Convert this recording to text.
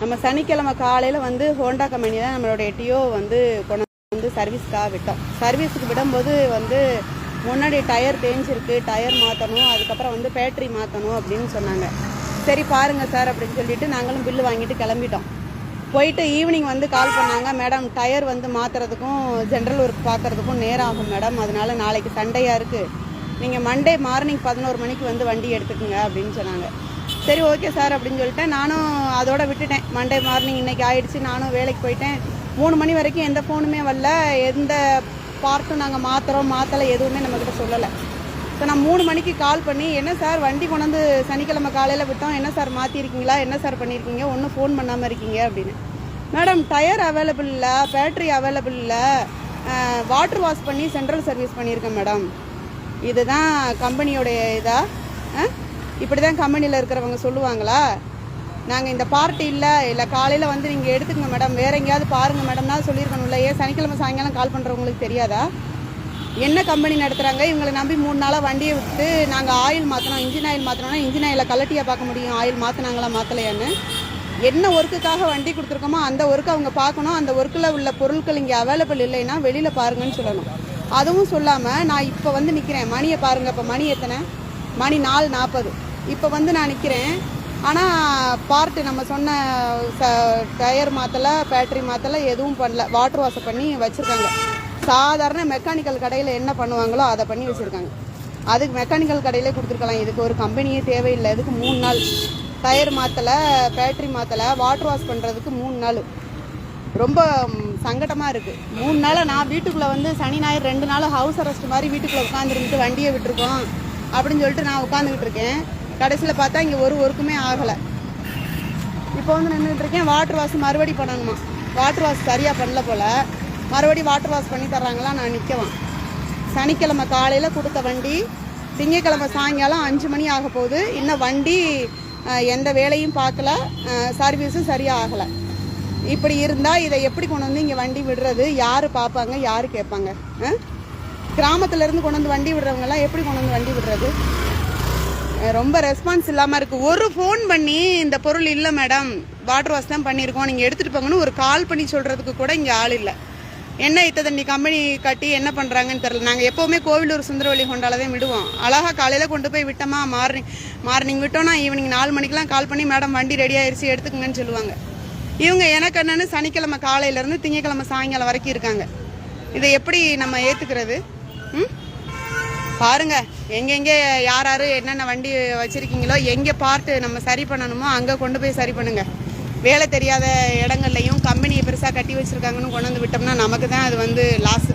நம்ம சனிக்கிழமை காலையில் வந்து ஹோண்டா கம்பெனி தான் நம்மளோட டியோ வந்து கொண்டு வந்து சர்வீஸ்க்காக விட்டோம். சர்வீஸுக்கு விடும்போது வந்து முன்னாடி டயர் தேஞ்சிருக்கு டயர் மாற்றணும் அதுக்கப்புறம் வந்து பேட்டரி மாற்றணும் அப்படின்னு சொன்னாங்க. சரி பாருங்க சார் அப்படின்னு சொல்லிட்டு நாங்களும் பில்லு வாங்கிட்டு கிளம்பிட்டோம். போயிட்டு ஈவினிங் வந்து கால் பண்ணாங்க மேடம் டயர் வந்து மாற்றுறதுக்கும் ஜென்ரல் ஒர்க் பார்க்குறதுக்கும் நேரம் ஆகும் மேடம். அதனால நாளைக்கு சண்டையாக இருக்குது நீங்கள் மண்டே மார்னிங் பதினோரு மணிக்கு வந்து வண்டி எடுத்துக்கோங்க அப்படின்னு சொன்னாங்க. சரி ஓகே சார் அப்படின்னு சொல்லிட்டேன் நானும் அதோட விட்டுட்டேன். மண்டே மார்னிங் இன்னைக்கு ஆயிடுச்சு நானும் வேலைக்கு போயிட்டேன். மூணு மணி வரைக்கும் எந்த ஃபோனுமே வரல. எந்த பார்ட்டும் நாங்கள் மாற்றுறோம் மாற்றலை எதுவுமே நம்மக்கிட்ட சொல்லலை. ஸோ நான் மூணு மணிக்கு கால் பண்ணி என்ன சார் வண்டி கொண்டாந்து சனிக்கிழமை காலையில் விட்டோம். என்ன சார் மாற்றிருக்கீங்களா என்ன சார் பண்ணியிருக்கீங்க ஒன்றும் ஃபோன் பண்ணாமல் இருக்கீங்க அப்படின்னு. மேடம் டயர் அவைலபிள் இல்லை பேட்ரி அவைலபிள் இல்லை. வாட்டர் வாஷ் பண்ணி சென்ட்ரல் சர்வீஸ் பண்ணியிருக்கேன் மேடம் இதுதான் கம்பெனியோடைய இதா? இப்படி தான் கம்பெனியில் இருக்கிறவங்க சொல்லுவாங்களா? நாங்கள் இந்த பார்ட்டி இல்லை இல்லை காலையில் வந்து நீங்கள் எடுத்துக்கங்க மேடம் வேற எங்கேயாவது பாருங்கள் மேடம்னா சொல்லியிருக்கணும்ல. ஏன் சனிக்கிழமை சாயங்காலம் கால் பண்ணுறவங்களுக்கு தெரியாதா? என்ன கம்பெனி நடத்துகிறாங்க இவங்களை நம்பி மூணு நாளாக வண்டியை விட்டு நாங்கள் ஆயில் மாற்றணும் இன்ஜின் ஆயில் மாற்றணும்னா இன்ஜின் ஆயிலை கலட்டியாக பார்க்க முடியும். ஆயில் மாற்றினாங்களா மாற்றலையான்னு என்ன ஒர்க்குக்காக வண்டி கொடுத்துருக்கோமோ அந்த ஒர்க்கு அவங்க பார்க்கணும். அந்த ஒர்க்கில் உள்ள பொருட்கள் இங்கே அவைலபிள் இல்லைன்னா வெளியில் பாருங்கன்னு சொல்லணும். அதுவும் சொல்லாமல் நான் இப்போ வந்து நிற்கிறேன் மணியை பாருங்கள் இப்போ மணி எத்தனை? மணி நாலு நாற்பது இப்போ வந்து நான் நிற்கிறேன் ஆனால் பார்ட்டு நம்ம சொன்ன ச டயர் மாற்றலை பேட்டரி மாற்றலை எதுவும் பண்ணல. வாட்டர் வாஷ் பண்ணி வச்சுருக்காங்க. சாதாரண மெக்கானிக்கல் கடையில் என்ன பண்ணுவாங்களோ அதை பண்ணி வச்சுருக்காங்க. அதுக்கு மெக்கானிக்கல் கடையிலே கொடுத்துருக்கலாம். இதுக்கு ஒரு கம்பெனியே தேவையில்லை. இதுக்கு மூணு நாள். டயர் மாற்றலை பேட்டரி மாற்றலை வாட்டர் வாஷ் பண்ணுறதுக்கு மூணு நாள். ரொம்ப சங்கடமாக இருக்குது மூணு நாளாக நான் வீட்டுக்குள்ளே வந்து சனி ஞாயிறு ரெண்டு நாள் ஹவுஸ் அரெஸ்ட் மாதிரி வீட்டுக்குள்ளே உட்காந்துருந்துட்டு வண்டியை விட்டுருக்கோம். அப்படின்னு சொல்லிட்டு நான் உட்காந்துக்கிட்டு இருக்கேன். கடைசியில் பார்த்தா இங்கே ஒரு ஒர்க்குமே ஆகலை. இப்போ வந்து நின்றுட்டு இருக்கேன். வாட்டர் வாஷ் மறுபடி பண்ணணுமா? வாட்டர் வாஷ் சரியாக பண்ணல போல். மறுபடி வாட்டர் வாஷ் பண்ணி தர்றாங்களா? நான் நிற்கவான் சனிக்கிழமை காலையில் கொடுத்த வண்டி திங்கக்கிழமை சாயங்காலம் அஞ்சு மணி ஆக போகுது. இன்னும் வண்டி எந்த வேலையும் பார்க்கல. சர்வீஸும் சரியாக ஆகலை. இப்படி இருந்தால் இதை எப்படி கொண்டு வந்து இங்கே வண்டி விடுறது? யார் பார்ப்பாங்க? யார் கேட்பாங்க? ஆ? கொண்டு வந்து வண்டி விடுறவங்கலாம் எப்படி கொண்டு வந்து வண்டி விடுறது? ரொம்ப ரெஸ்பான்ஸ் இல்லாமல் இருக்குது ஒரு ஃபோன் பண்ணி இந்த பொருள் இல்லை மேடம் வாட்டர் வாஷ் தான் பண்ணியிருக்கோம் நீங்கள் எடுத்துகிட்டு போங்கன்னு ஒரு கால் பண்ணி சொல்கிறதுக்கு கூட இங்கே ஆள் இல்லை. என்ன இத்த தண்ணி கம்பெனி கட்டி என்ன பண்ணுறாங்கன்னு தெரில நாங்கள் எப்போவுமே கோவிலூர் சுந்தரவழி கொண்டால தான் விடுவோம். அழகாக காலையில் கொண்டு போய் விட்டோமா? மார்னிங் மார்னிங் விட்டோம்னா ஈவினிங் நாலு மணிக்கெலாம் கால் பண்ணி மேடம் வண்டி ரெடி ஆயிடுச்சு எடுத்துக்கங்கன்னு சொல்லுவாங்க. இவங்க எனக்கு என்னென்னு சனிக்கிழமை காலையிலேருந்து திங்கக்கிழமை சாயங்காலம் வரைக்கும் இருக்காங்க. இதை எப்படி நம்ம ஏற்றுக்கிறது ம்? பாருங்கள் எங்கெங்கே யார் யார் என்னென்ன வண்டி வச்சுருக்கீங்களோ எங்கே பார்ட்டு நம்ம சரி பண்ணணுமோ அங்கே கொண்டு போய் சரி பண்ணுங்கள் வேலை தெரியாத இடங்கள்லையும் கம்பெனியை பெருசாக கட்டி வச்சிருக்காங்கன்னு கொண்டு வந்து விட்டோம்னா நமக்கு தான் அது வந்து லாஸு